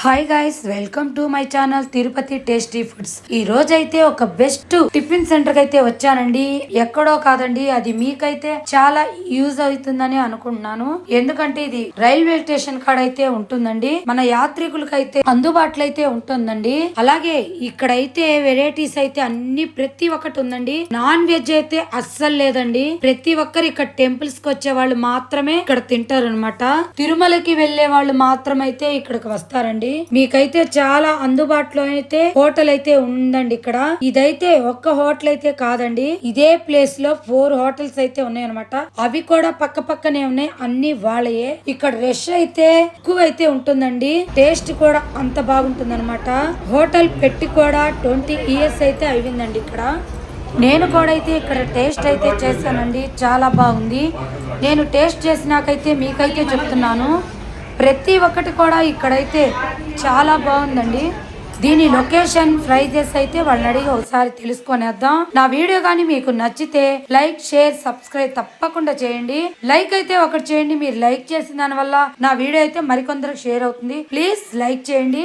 Hi guys welcome to my channel Tirupati tasty foods ఈ రోజైతే ఒక బెస్ట్ టిఫిన్ సెంటర్కి అయితే వచ్చానండి. ఎక్కడో కాదండి అది మీకైతే చాలా యూజ్ అవుతుందని అనుకుంటున్నాను. ఎందుకంటే ఇది రైల్వే స్టేషన్ కాడ అయితే ఉంటుందండి. మన యాత్రికులకైతే అందుబాటులో అయితే ఉంటుందండి. అలాగే ఇక్కడైతే వెరైటీస్ అయితే అన్ని ప్రతి ఒక్కటి ఉందండి. నాన్ వెజ్ అయితే అస్సలు లేదండి. ప్రతి ఒక్కరు ఇక్కడ టెంపుల్స్కి వచ్చే వాళ్ళు మాత్రమే ఇక్కడ తింటారు అనమాట తిరుమలకి వెళ్ళే వాళ్ళు మాత్రమైతే ఇక్కడికి వస్తారండి. మీకైతే చాలా అందుబాటులో అయితే హోటల్ అయితే ఉందండి ఇక్కడ. ఇదైతే ఒక్క హోటల్ అయితే కాదండి. ఇదే ప్లేస్లో ఫోర్ హోటల్స్ అయితే ఉన్నాయి అనమాట అవి కూడా పక్క పక్కనే ఉన్నాయి. అన్ని వాళ్ళయే. ఇక్కడ రష్ అయితే ఎక్కువ అయితే ఉంటుందండి. టేస్ట్ కూడా అంత బాగుంటుంది హోటల్ పెట్టి కూడా ట్వంటీ ఇయర్స్ అయితే అయిందండి ఇక్కడ. నేను కూడా అయితే ఇక్కడ టేస్ట్ అయితే చేశానండి. చాలా బాగుంది. నేను టేస్ట్ చేసినాకైతే మీకైతే చెప్తున్నాను. ప్రతి ఒక్కటి కూడా ఇక్కడైతే చాలా బాగుందండి. దీని లొకేషన్ ప్రైజెస్ అయితే వాళ్ళని అడిగి ఒకసారి తెలుసుకొనేద్దాం. నా వీడియో కానీ మీకు నచ్చితే లైక్ షేర్ సబ్స్క్రైబ్ తప్పకుండా చేయండి. లైక్ అయితే ఒకటి చేయండి. మీరు లైక్ చేసిన దాని వల్ల నా వీడియో అయితే మరికొందరికి షేర్ అవుతుంది. ప్లీజ్ లైక్ చేయండి.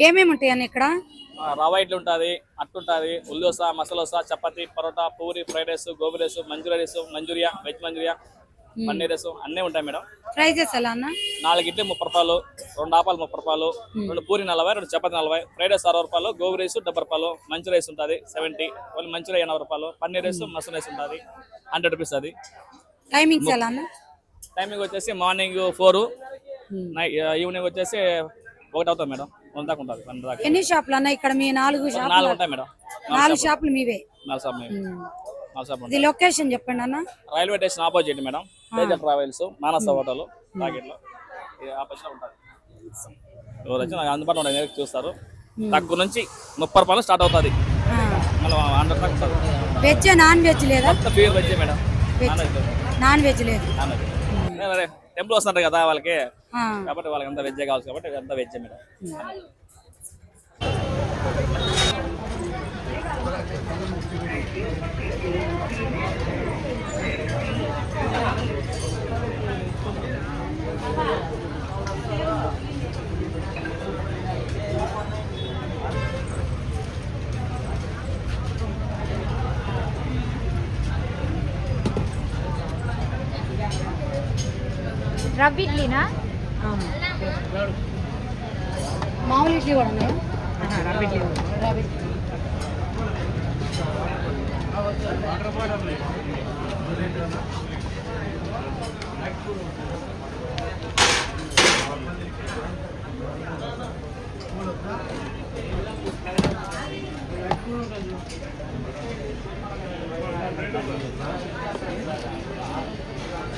ఏమేమి ఉంటాయని ఇక్కడ? ఆ, రవ్వ ఇడ్లీ ఉంటుంది అట్టు ఉంటుంది ఉల్లిదోస masala dosa chapati parotta puri fried rice gobi rice manchuria rice manchuria veg manchuria paneer rice అన్నీ ఉంటాయి మేడం. ప్రైజెస్ ఎలా అన్న? నాలుగు ఇడ్లీ ముప్పై రూపాయలు రెండు ఆపాలు ముప్పై రూపాయలు రెండు పూరి నలభై రెండు చపాతి నలభై ఫ్రైడ్ రైస్ అరవై రూపాయలు గోబీ రైస్ డెబ్బై రూపాయలు మంచూరియా రైస్ ఉంటుంది సెవెంటీ వాళ్ళు మంచూరియా ఎనభై రూపాయలు పన్నీర్ రైస్ మసాలా రైస్ ఉంటుంది హండ్రెడ్ రూపీస్ అది. టైమింగ్స్ ఎలా అన్న? టైమింగ్ వచ్చేసి మార్నింగ్ ఫోర్ ఈవినింగ్ వచ్చేసి ఒకటి అవుతుంది మేడం. వన్ దాకా ఉంటుంది వన్ దాకా. ఎన్ని షాపులు అన్న ఇక్కడ మీ నాలుగు షాపులు? నాలుగు ఉంటాయి మేడం. నాలుగు షాపులు. మీవే? నాలుగు షాప్ నాలుగు షాప్ ఇది లొకేషన్ చెప్పండి అన్న. Railway station opposite madam. Teja travels Manasa hotel టాకెట్లో opposite ఉంటుంది ఎవరు వచ్చి నాకు అందుబాటులో నేరుగా చూస్తారు. తక్కువ నుంచి ముప్పై రూపాయలు స్టార్ట్ అవుతుంది. మనం హండ్రెడ్ దాకా ఉంటుంది వెజ్ నాన్ వెజ్ లేదా? మొత్తం pure veg madam. Non veg. Non veg లేదు. Non veg. టెంపుల్ వస్తుంటారు కదా వాళ్ళకి. కాబట్టి వాళ్ళకి అంతా వెజ్జే కావాలి. కాబట్టి అంతా వెజ్జే మేడం. రవ్వ ఇడ్లీనా అవును. మామూలు ఇడ్లీ కూడా ఉన్నాయా రవ్వ ఇడ్లీ.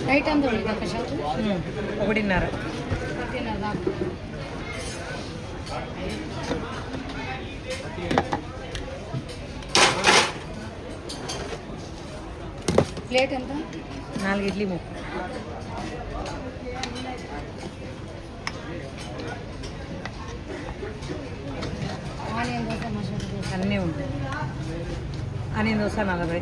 నైట్ అంతా ఉంది ఒక షాపు ఒకటిన్నర ఒకటిన్నర దాకా ప్లేట్ ఎంత నాలుగు ఇడ్లీ ముప్పు ఆనియన్ దోశ మసాలా దోశ అన్నీ ఉంటాయి అని దోశ నలభై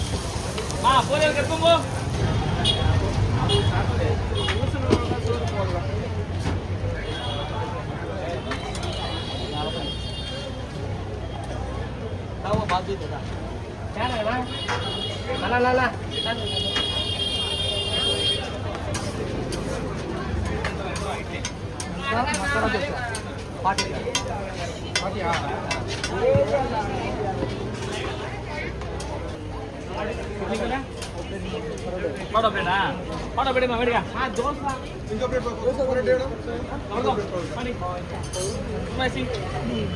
போதையில் கற்குங்கோ பாட்டியா பாட்டியா ಪಾಡೋ ಬೇಡ ಪಾಡೋ ಬೇಡ ಬೇಡ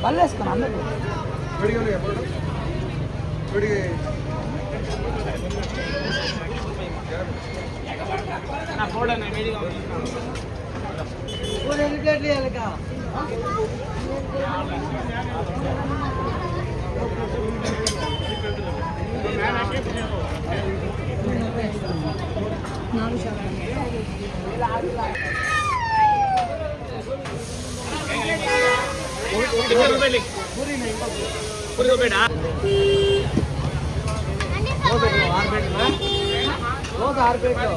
ಬಲ್ಲೇಸ್ಕೊಂಡು ಅಲ್ಲೇ போடணும் ನಾವು ಬೇಡ ಹೋಗಿ ಆರ್ಬೇಕು.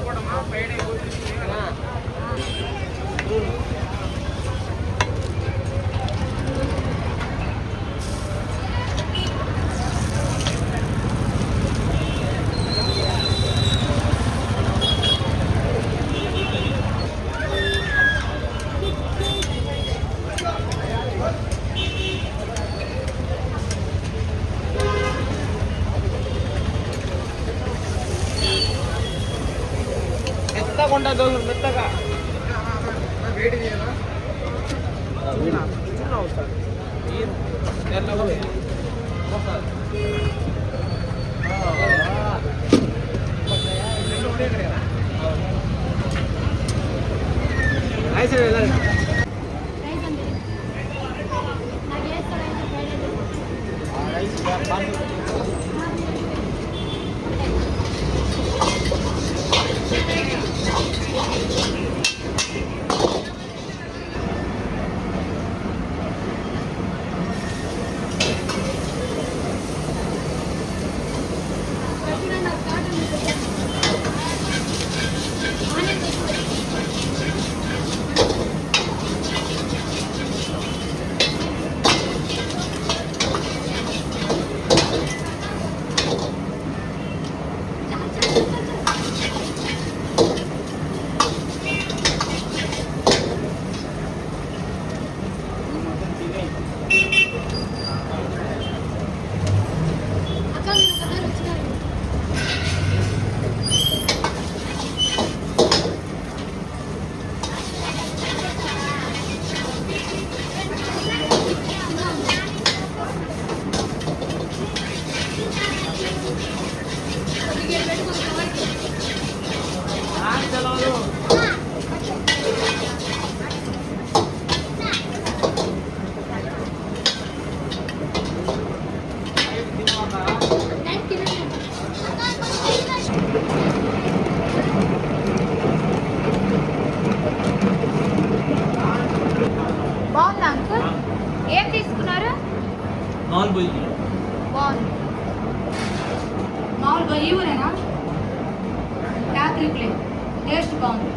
来，谢谢大。నాలుగు బాగుంది. మామూలుగా ఈ ఊరేనా? రాత్రి ప్లేట్ టేస్ట్ బాగుంది.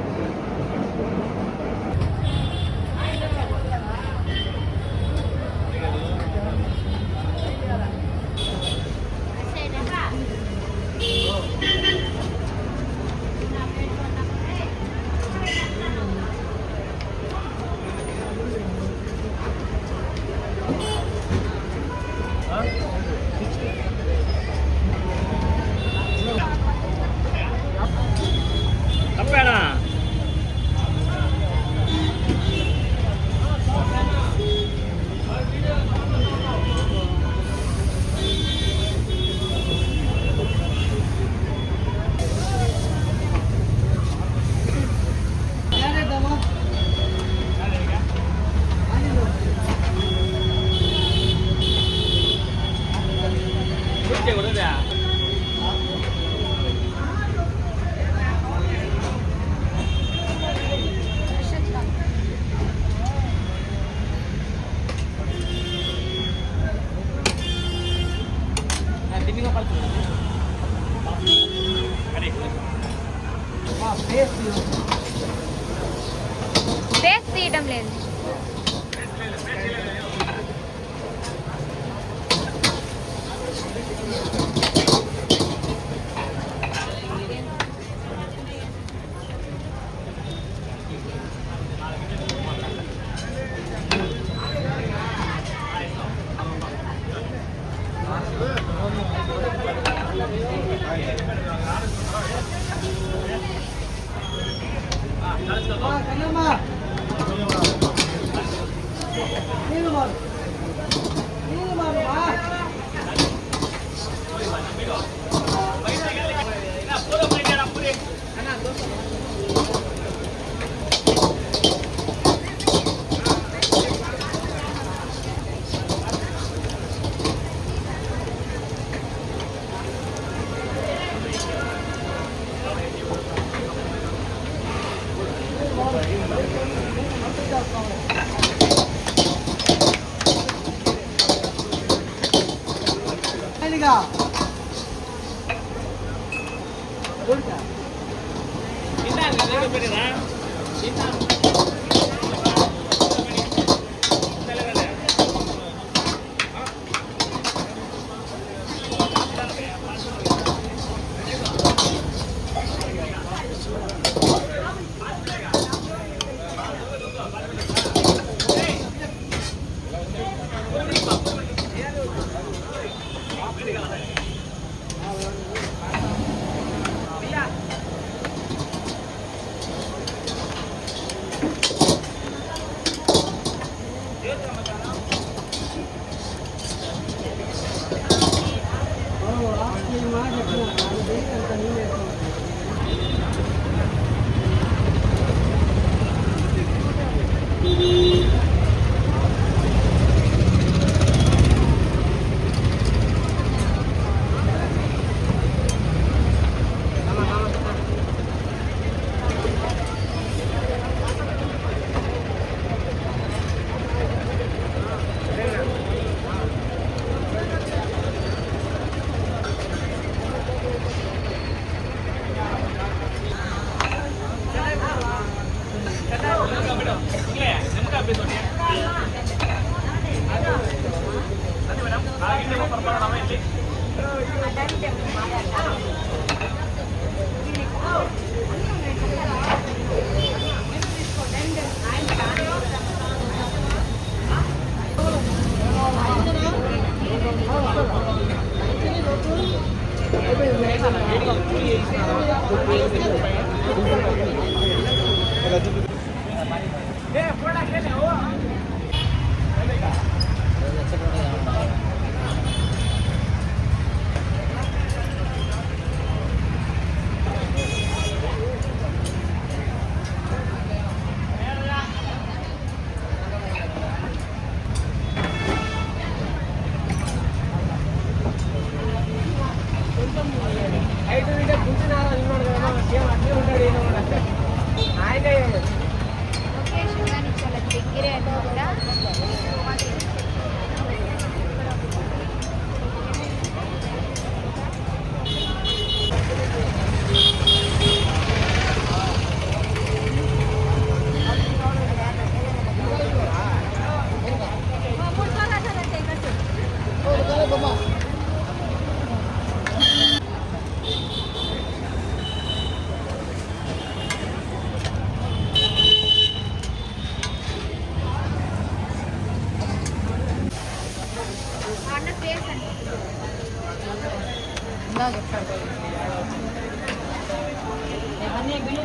கேக்குதா என்ன Yeah, we're not getting it.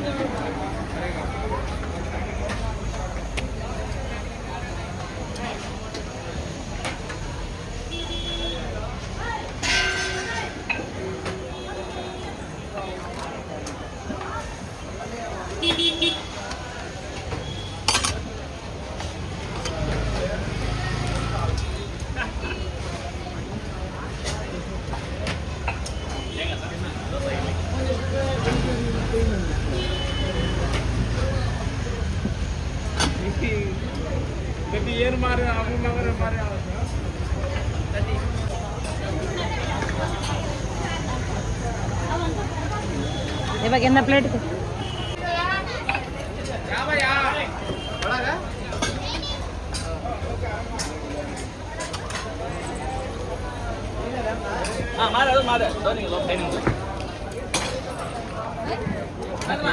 へいが。ಏನು ಮಾರಿ ಅವ್ರ ಮಗನ ಮಾರಿ ಇವಾಗ ಎನ್ನ ಪ್ಲೇಟ್ ಹಾಂ ಮಾಡ ಅದು ಮಾಡ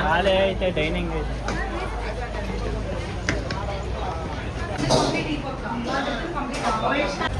ಡೈನಿಂಗ್ ಐತೆ ಡೈನಿಂಗ್ ಐತೆ thank